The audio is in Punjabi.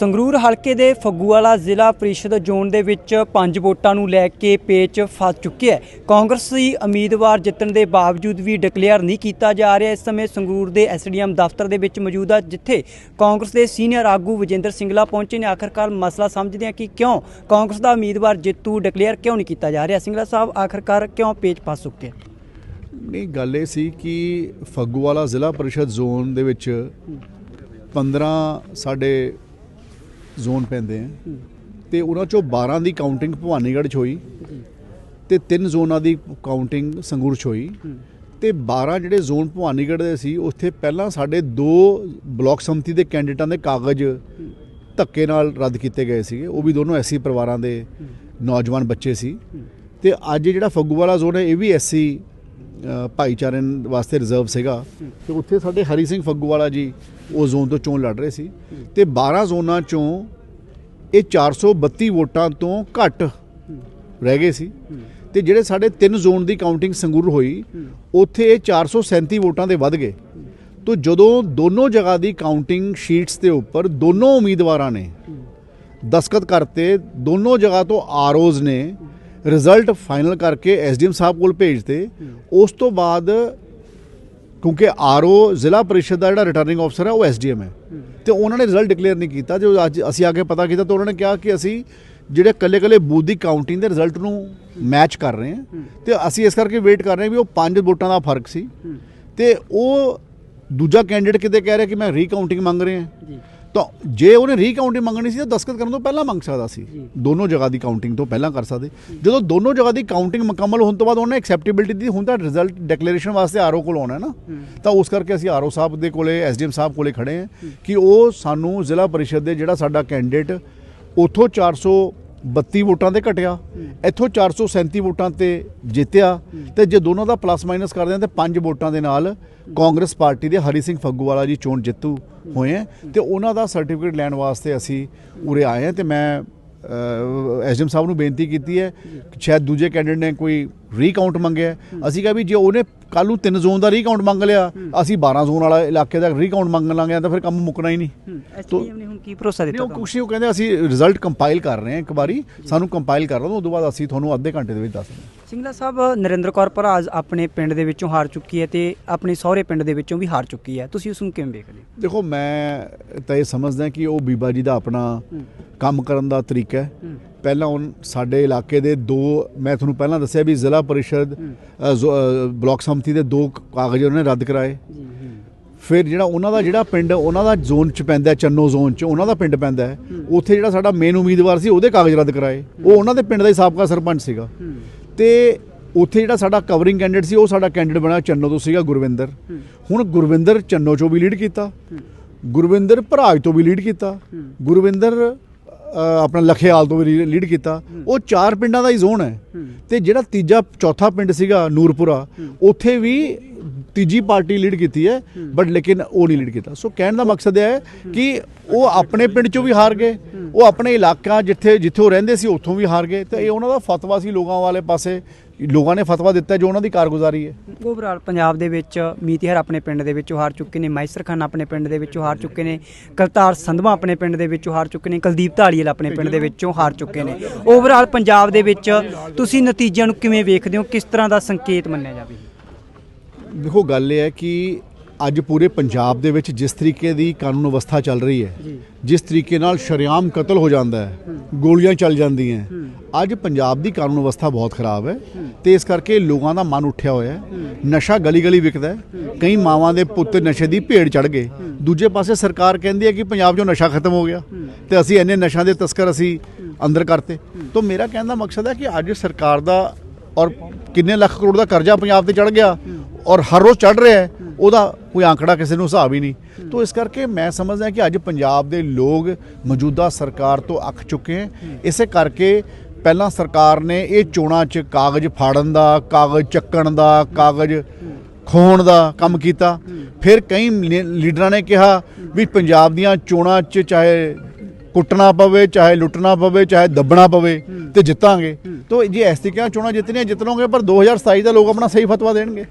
ਸੰਗਰੂਰ ਹਲਕੇ ਦੇ ਫੱਗੂਵਾਲਾ ਜ਼ਿਲ੍ਹਾ ਪ੍ਰੀਸ਼ਦ ਜ਼ੋਨ ਦੇ ਵਿੱਚ ਪੰਜ ਵੋਟਾਂ ਨੂੰ ਲੈ ਕੇ ਪੇਚ ਫਸ ਚੁੱਕਿਆ ਹੈ। ਕਾਂਗਰਸੀ ਉਮੀਦਵਾਰ ਜਿੱਤਣ ਦੇ ਬਾਵਜੂਦ ਵੀ ਡਿਕਲੇਅਰ ਨਹੀਂ ਕੀਤਾ ਜਾ ਰਿਹਾ, ਇਸ ਸਮੇਂ ਸੰਗਰੂਰ ਦੇ ਐਸਡੀਐਮ ਦਫ਼ਤਰ ਦੇ ਵਿੱਚ ਮੌਜੂਦ ਆ, ਜਿੱਥੇ ਕਾਂਗਰਸ ਦੇ ਸੀਨੀਅਰ ਆਗੂ ਵਿਜੇਂਦਰ ਸਿੰਗਲਾ ਪਹੁੰਚੇ ਨੇ। ਆਖਰਕਾਰ ਮਸਲਾ ਸਮਝਦੇ ਆ ਕਿ ਕਿਉਂ ਕਾਂਗਰਸ ਦਾ ਉਮੀਦਵਾਰ ਜਿੱਤੂ ਡਿਕਲੇਅਰ ਕਿਉਂ ਨਹੀਂ ਕੀਤਾ ਜਾ ਰਿਹਾ? ਸਿੰਗਲਾ ਸਾਹਿਬ, ਆਖਰਕਾਰ ਕਿਉਂ ਪੇਚ ਫਸ ਚੁੱਕੇ ਨਹੀਂ, ਗੱਲ ਇਹ ਸੀ ਕਿ ਫੱਗੂਵਾਲਾ ਜ਼ਿਲ੍ਹਾ ਪ੍ਰੀਸ਼ਦ ਜ਼ੋਨ ਦੇ ਵਿੱਚ 15 ਸਾਡੇ ਜ਼ੋਨ ਪੈਂਦੇ ਆ। ਤੇ ਉਹਨਾਂ ਚੋਂ 12 ਦੀ ਕਾਊਂਟਿੰਗ ਭਵਾਨੀਗੜ੍ਹ 'ਚ ਹੋਈ ਤੇ ਤਿੰਨ ਜ਼ੋਨਾਂ ਦੀ ਕਾਊਂਟਿੰਗ ਸੰਗਰੂਰ 'ਚ ਹੋਈ। ਤੇ 12 ਜਿਹੜੇ ਜ਼ੋਨ ਭਵਾਨੀਗੜ੍ਹ ਦੇ ਸੀ, ਉੱਥੇ ਪਹਿਲਾਂ ਸਾਡੇ ਦੋ ਬਲਾਕ ਸੰਮਤੀ ਦੇ ਕੈਂਡੀਡੇਟਾਂ ਦੇ ਕਾਗਜ਼ ਧੱਕੇ ਨਾਲ ਰੱਦ ਕੀਤੇ ਗਏ ਸੀਗੇ। ਉਹ ਵੀ ਦੋਨੋਂ ਐਸੀ ਪਰਿਵਾਰਾਂ ਦੇ ਨੌਜਵਾਨ ਬੱਚੇ ਸੀ। ਤੇ ਅੱਜ ਜਿਹੜਾ ਫੱਗੂਵਾਲਾ ਜ਼ੋਨ ਹੈ, ਇਹ ਵੀ ਐਸੀ ਭਾਈਚਾਰੇ ਵਾਸਤੇ ਰਿਜ਼ਰਵ ਸੀਗਾ। ਤੇ ਉੱਥੇ ਸਾਡੇ ਹਰੀ ਸਿੰਘ ਫੱਗੂਵਾਲਾ ਜੀ, ਉਹ ਜ਼ੋਨ ਤੋਂ ਚੋਣ ਲੜ ਰਹੇ ਸੀ। ਤੇ 12 ਜ਼ੋਨਾਂ ਚੋਂ ਇਹ 432 ਵੋਟਾਂ ਤੋਂ ਘੱਟ ਰਹਿ ਗਏ ਸੀ। ਤੇ ਜਿਹੜੇ ਸਾਡੇ ਤਿੰਨ ਜ਼ੋਨ ਦੀ ਕਾਊਂਟਿੰਗ ਸੰਗਰੂਰ ਹੋਈ, ਉੱਥੇ ਇਹ 437 ਵੋਟਾਂ ਦੇ ਵੱਧ ਗਏ। ਤੋ ਜਦੋਂ ਦੋਨੋਂ ਜਗ੍ਹਾ ਦੀ ਕਾਊਂਟਿੰਗ ਸ਼ੀਟਸ ਦੇ ਉੱਪਰ ਦੋਨੋਂ ਉਮੀਦਵਾਰਾਂ ਨੇ ਦਸਖਤ ਕਰਤੇ, ਦੋਨੋਂ ਜਗ੍ਹਾ ਤੋਂ ਆਰਓਜ਼ ਨੇ ਰਿਜ਼ਲਟ ਫਾਈਨਲ ਕਰਕੇ ਐਸਡੀਐਮ ਸਾਹਿਬ ਕੋਲ ਭੇਜਤੇ। ਉਸ ਤੋਂ ਬਾਅਦ ਕਿਉਂਕਿ ਆਰਓ ਜ਼ਿਲ੍ਹਾ ਪਰਿਸ਼ਦ ਦਾ ਜਿਹੜਾ ਰਿਟਰਨਿੰਗ ਅਫਸਰ ਹੈ ਉਹ ਐਸਡੀਐਮ ਹੈ। ਤੇ ਉਹਨਾਂ ਨੇ ਰਿਜ਼ਲਟ ਡਿਕਲੇਅਰ ਨਹੀਂ ਕੀਤਾ। ਜੋ ਅੱਜ ਅਸੀਂ ਆ ਕੇ ਪਤਾ ਕੀਤਾ ਤਾਂ ਉਹਨਾਂ ਨੇ ਕਿਹਾ ਕਿ ਅਸੀਂ ਜਿਹੜੇ ਕੱਲੇ ਕੱਲੇ ਬੂਥ ਦੀ ਕਾਊਂਟਿੰਗ ਦੇ ਰਿਜ਼ਲਟ ਨੂੰ ਮੈਚ ਕਰ ਰਹੇ ਹਾਂ। ਤੇ ਅਸੀਂ ਇਸ ਕਰਕੇ ਵੇਟ ਕਰ ਰਹੇ ਹਾਂ ਵੀ ਉਹ ਪੰਜ ਵੋਟਾਂ ਦਾ ਫ਼ਰਕ ਸੀ। ਤੇ ਉਹ ਦੂਜਾ ਕੈਂਡੀਡੇਟ ਕਿਤੇ ਕਹਿ ਰਿਹਾ ਕਿ ਮੈਂ ਰੀਕਾਊਂਟਿੰਗ ਮੰਗ ਰਿਹਾ। ਜੀ। ਤਾਂ ਜੇ ਉਹਨੇ ਰੀਕਾਊਂਟਿੰਗ ਮੰਗਣੀ ਸੀ ਤਾਂ ਦਸਤਖਤ ਕਰਨ ਤੋਂ ਪਹਿਲਾਂ ਮੰਗ ਸਕਦਾ ਸੀ। ਦੋਨੋਂ ਜਗ੍ਹਾ ਦੀ ਕਾਊਂਟਿੰਗ ਤੋਂ ਪਹਿਲਾਂ ਕਰ ਸਕਦੇ। ਜਦੋਂ ਦੋਨੋਂ ਜਗ੍ਹਾ ਦੀ ਕਾਊਂਟਿੰਗ ਮੁਕੰਮਲ ਹੋਣ ਤੋਂ ਬਾਅਦ ਉਹਨੇ ਐਕਸੈਪਟੇਬਿਲਟੀ ਦੀ ਹੁਣ ਤਾਂ ਰਿਜ਼ਲਟ ਡਿਕਲੇਰੇਸ਼ਨ ਵਾਸਤੇ ਆਰਓ ਕੋਲ ਆਉਣਾ ਹੈ ਨਾ। ਤਾਂ ਉਸ ਕਰਕੇ ਅਸੀਂ ਆਰਓ ਸਾਹਿਬ ਦੇ ਕੋਲੇ ਐਸਡੀਐਮ ਸਾਹਿਬ ਕੋਲੇ ਖੜੇ ਹਾਂ ਕਿ ਉਹ ਸਾਨੂੰ ਜ਼ਿਲ੍ਹਾ ਪਰਿਸ਼ਦ ਦੇ ਜਿਹੜਾ ਸਾਡਾ ਕੈਂਡੀਡੇਟ ਉਥੋਂ 432 ਵੋਟਾਂ ਤੇ ਘਟਿਆ, ਇੱਥੋਂ 437 ਵੋਟਾਂ ਤੇ ਜਿੱਤਿਆ ਤੇ ਜੇ ਦੋਨਾਂ ਦਾ ਪਲੱਸ ਮਾਈਨਸ ਕਰਦੇ ਹਾਂ ਤੇ ਪੰਜ ਵੋਟਾਂ ਦੇ ਨਾਲ ਕਾਂਗਰਸ ਪਾਰਟੀ ਦੇ ਹਰੀ ਸਿੰਘ ਫੱਗੂਵਾਲਾ ਜੀ ਚੋਣ ਜਿੱਤੂ ਹੋਏ ਹੈ ਤੇ ਉਹਨਾਂ ਦਾ ਸਰਟੀਫਿਕੇਟ ਲੈਣ ਵਾਸਤੇ ਅਸੀਂ ਉਰੇ ਆਏ ਹਾਂ ਤੇ ਮੈਂ ਐਸਡੀਐਮ ਸਾਹਿਬ ਨੂੰ ਬੇਨਤੀ ਕੀਤੀ ਹੈ ਕਿ ਸ਼ਾਇਦ ਦੂਜੇ ਕੈਂਡੀਡੇਟ ਨੇ ਕੋਈ ਰੀਕਾਊਂਟ ਮੰਗਿਆ। ਅਸੀਂ ਕਿਹਾ ਵੀ ਜੇ ਉਹਨੇ ਕੱਲ ਨੂੰ ਤਿੰਨ ਜ਼ੋਨ ਦਾ ਰੀਕਾਊਂਟ ਮੰਗ ਲਿਆ ਅਸੀਂ 12 ਜ਼ੋਨ ਵਾਲਾ ਇਲਾਕੇ ਦਾ ਰੀਕਾਊਂਟ ਮੰਗਣ ਲਾਂਗੇ ਤਾਂ ਫਿਰ ਕੰਮ ਮੁੱਕਣਾ ਹੀ ਨਹੀਂ। ਐਸਡੀਐਮ ਨੇ ਹੁਣ ਕੀ ਭਰੋਸਾ ਦਿੱਤਾ ਉਹ ਕੁਛ ਨਹੀਂ ਉਹ ਕਹਿੰਦੇ ਅਸੀਂ ਰਿਜ਼ਲਟ ਕੰਪਾਈਲ ਕਰ ਰਹੇ ਹਾਂ ਇੱਕ ਵਾਰੀ ਸਾਨੂੰ ਕੰਪਾਈਲ ਕਰ ਲਓ ਉਸ ਤੋਂ ਬਾਅਦ ਅਸੀਂ ਤੁਹਾਨੂੰ ਅੱਧੇ ਘੰਟੇ ਦੇ ਵਿੱਚ ਦੱਸ ਦਿੰਦੇ ਸਿੰਗਲਾ ਸਾਹਿਬ ਨਰਿੰਦਰ ਕੌਰ ਭਰਾਜ ਆਪਣੇ ਪਿੰਡ ਦੇ ਵਿੱਚੋਂ ਹਾਰ ਚੁੱਕੀ ਹੈ ਤੇ ਆਪਣੇ ਸਹੁਰੇ ਪਿੰਡ ਦੇ ਵਿੱਚੋਂ ਵੀ ਹਾਰ ਚੁੱਕੀ ਹੈ। ਤੁਸੀਂ ਉਸ ਨੂੰ ਕਿਵੇਂ ਵੇਖਦੇ ਹੋ? ਦੇਖੋ ਮੈਂ ਤਾਂ ਇਹ ਸਮਝਦਾ ਕਿ ਉਹ ਬੀਬਾ ਜੀ ਦਾ ਆਪਣਾ ਕੰਮ ਕਰਨ ਦਾ ਤਰੀਕਾ ਹੈ। ਪਹਿਲਾਂ ਉਹ ਸਾਡੇ ਇਲਾਕੇ ਦੇ ਦੋ ਮੈਂ ਤੁਹਾਨੂੰ ਪਹਿਲਾਂ ਦੱਸਿਆ ਵੀ ਜ਼ਿਲ੍ਹਾ ਪਰਿਸ਼ਦ ਬਲਾਕ ਸੰਮਤੀ ਦੇ ਦੋ ਕਾਗਜ਼ ਉਹਨਾਂ ਨੇ ਰੱਦ ਕਰਾਏ। ਫਿਰ ਜਿਹੜਾ ਉਹਨਾਂ ਦਾ ਜਿਹੜਾ ਪਿੰਡ ਉਹਨਾਂ ਦਾ ਜ਼ੋਨ ਚ ਪੈਂਦਾ ਚੰਨੋ ਜ਼ੋਨ ਚ ਉਹਨਾਂ ਦਾ ਪਿੰਡ ਪੈਂਦਾ ਉੱਥੇ ਜਿਹੜਾ ਸਾਡਾ ਮੇਨ ਉਮੀਦਵਾਰ ਸੀ ਉਹਦੇ ਕਾਗਜ਼ ਰੱਦ ਕਰਾਏ। ਉਹ ਉਹਨਾਂ ਦੇ ਪਿੰਡ ਦਾ ਹੀ ਸਾਬਕਾ ਸਰਪੰਚ ਸੀਗਾ। ਤੇ ਉੱਥੇ ਜਿਹੜਾ ਸਾਡਾ ਕਵਰਿੰਗ ਕੈਂਡੀਡੇਟ ਸੀ ਉਹ ਸਾਡਾ ਕੈਂਡੀਡੇਟ ਬਣਿਆ ਚੰਨੋ ਤੋਂ ਸੀਗਾ ਗੁਰਵਿੰਦਰ। ਹੁਣ ਗੁਰਵਿੰਦਰ ਚੰਨੋ ਚੋਂ ਵੀ ਲੀਡ ਕੀਤਾ ਗੁਰਵਿੰਦਰ ਭਰਾਜ ਤੋਂ ਵੀ ਲੀਡ ਕੀਤਾ ਗੁਰਵਿੰਦਰ ਆਪਣਾ ਲਖੇਆਲ ਤੋਂ ਵੀ ਲੀਡ ਕੀਤਾ। ਉਹ ਚਾਰ ਪਿੰਡਾਂ ਦਾ ਹੀ ਜ਼ੋਨ ਹੈ। ਤੇ ਜਿਹੜਾ ਤੀਜਾ ਚੌਥਾ ਪਿੰਡ ਸੀਗਾ ਨੂਰਪੁਰਾ ਉੱਥੇ ਵੀ ਤੀਜੀ ਪਾਰਟੀ ਲੀਡ ਕੀਤੀ ਹੈ ਬਟ ਲੇਕਿਨ ਉਹ ਨਹੀਂ ਲੀਡ ਕੀਤਾ। ਸੋ ਕਹਿਣ ਦਾ ਮਕਸਦ ਇਹ ਹੈ ਕਿ ਉਹ ਆਪਣੇ ਪਿੰਡ ਚੋਂ ਵੀ ਹਾਰ ਗਏ, ਉਹ ਆਪਣੇ ਇਲਾਕਾ ਜਿੱਥੇ ਜਿੱਥੇ ਉਹ ਰਹਿੰਦੇ ਸੀ, ਉੱਥੋਂ ਵੀ ਹਾਰ ਗਏ। ਤੇ ਇਹ ਉਹਨਾਂ ਦਾ ਫਤਵਾ ਸੀ ਲੋਕਾਂ ਵਾਲੇ ਪਾਸੇ। ਲੋਕਾਂ ਨੇ ਫਤਵਾ ਦਿੱਤਾ ਜੋ ਉਹਨਾਂ ਦੀ ਕਾਰਗੁਜ਼ਾਰੀ ਹੈ। ਓਵਰਆਲ ਪੰਜਾਬ ਦੇ ਵਿੱਚ ਮੀਤਿਹਰ ਆਪਣੇ ਪਿੰਡ ਦੇ ਵਿੱਚੋਂ ਹਾਰ ਚੁੱਕੇ ਨੇ ਮਾਈਸਰ ਖਾਨ ਆਪਣੇ ਪਿੰਡ ਦੇ ਵਿੱਚੋਂ ਹਾਰ ਚੁੱਕੇ ਨੇ, ਕਰਤਾਰ ਸੰਧਵਾ ਆਪਣੇ ਪਿੰਡ ਦੇ ਵਿੱਚੋਂ ਹਾਰ ਚੁੱਕੇ ਨੇ, ਕੁਲਦੀਪ ਢਾਲੀਵਾਲ ਆਪਣੇ ਪਿੰਡ ਦੇ ਵਿੱਚੋਂ ਹਾਰ ਚੁੱਕੇ ਨੇ। ਓਵਰਆਲ ਪੰਜਾਬ ਦੇ ਵਿੱਚ ਤੁਸੀਂ ਨਤੀਜਿਆਂ ਨੂੰ ਕਿਵੇਂ ਵੇਖਦੇ ਹੋ? ਕਿਸ ਤਰ੍ਹਾਂ ਦਾ ਸੰਕੇਤ ਮੰਨਿਆ ਜਾਵੇ? ਦੇਖੋ ਗੱਲ ਇਹ ਹੈ ਕਿ ਅੱਜ ਪੂਰੇ ਪੰਜਾਬ ਦੇ ਵਿੱਚ ਜਿਸ ਤਰੀਕੇ ਦੀ ਕਾਨੂੰਨ ਅਵਸਥਾ ਚੱਲ ਰਹੀ ਹੈ। ਜਿਸ ਤਰੀਕੇ ਨਾਲ ਸ਼ਰੇਆਮ ਕਤਲ ਹੋ ਜਾਂਦਾ ਹੈ ਗੋਲੀਆਂ ਚੱਲ ਜਾਂਦੀਆਂ ਅੱਜ ਪੰਜਾਬ ਦੀ ਕਾਨੂੰਨ ਅਵਸਥਾ ਬਹੁਤ ਖਰਾਬ ਹੈ ਤੇ ਇਸ ਕਰਕੇ ਲੋਕਾਂ ਦਾ ਮਨ ਉੱਠਿਆ ਹੋਇਆ ਹੈ ਨਸ਼ਾ ਗਲੀ ਗਲੀ ਵਿਕਦਾ ਹੈ ਕਈ ਮਾਵਾਂ ਦੇ ਪੁੱਤ ਨਸ਼ੇ ਦੀ ਭੇੜ ਚੜ ਗਏ ਦੂਜੇ ਪਾਸੇ ਸਰਕਾਰ ਕਹਿੰਦੀ ਹੈ ਕਿ ਪੰਜਾਬ 'ਚੋਂ ਨਸ਼ਾ ਖਤਮ ਹੋ ਗਿਆ ਤੇ ਅਸੀਂ ਇੰਨੇ ਨਸ਼ਾ ਦੇ ਤਸਕਰ ਅਸੀਂ ਅੰਦਰ ਕਰਤੇ। ਤੋਂ ਮੇਰਾ ਕਹਿਣ ਦਾ ਮਕਸਦ ਹੈ ਕਿ ਅੱਜ ਸਰਕਾਰ ਦਾ ਔਰ ਕਿੰਨੇ ਲੱਖ ਕਰੋੜ ਦਾ ਕਰਜ਼ਾ ਪੰਜਾਬ ਤੇ ਚੜ ਗਿਆ ਔਰ ਹਰ ਰੋਜ਼ ਚੜ ਰਿਹਾ ਹੈ, ਉਹਦਾ ਕੋਈ ਆંકੜਾ ਕਿਸੇ ਨੂੰ ਹਿਸਾਬ ਹੀ ਨਹੀਂ। ਤੋਂ ਇਸ ਕਰਕੇ ਮੈਂ ਸਮਝਦਾ ਕਿ ਅੱਜ ਪੰਜਾਬ ਦੇ ਲੋਕ ਮੌਜੂਦਾ ਸਰਕਾਰ ਤੋਂ ਅੱਕ ਚੁੱਕੇ ਹੈ। ਇਸੇ ਕਰਕੇ ਪਹਿਲਾਂ ਸਰਕਾਰ ਨੇ ਇਹ ਚੋਣਾਂ 'ਚ ਕਾਗਜ਼ ਫਾੜਨ ਦਾ, ਕਾਗਜ਼ ਚੱਕਣ ਦਾ, ਕਾਗਜ਼ ਖੋਣ ਦਾ ਕੰਮ ਕੀਤਾ। ਫਿਰ ਕਈ ਲੀ- ਲੀਡਰਾਂ ਨੇ ਕਿਹਾ ਵੀ ਪੰਜਾਬ ਦੀਆਂ ਚੋਣਾਂ 'ਚ ਚਾਹੇ ਕੁੱਟਣਾ ਪਵੇ, ਚਾਹੇ ਲੁੱਟਣਾ ਪਵੇ, ਚਾਹੇ ਦੱਬਣਾ ਪਵੇ ਤੇ ਜਿੱਤਾਂਗੇ। ਤੋਂ ਜੇ ਇਸ ਤਰੀਕੇ ਨਾਲ ਚੋਣਾਂ ਜਿੱਤਣੀਆਂ ਜਿੱਤ ਲਓਗੇ ਪਰ 2027 ਦਾ ਲੋਕ ਆਪਣਾ ਸਹੀ ਫਤਵਾ ਦੇਣਗੇ।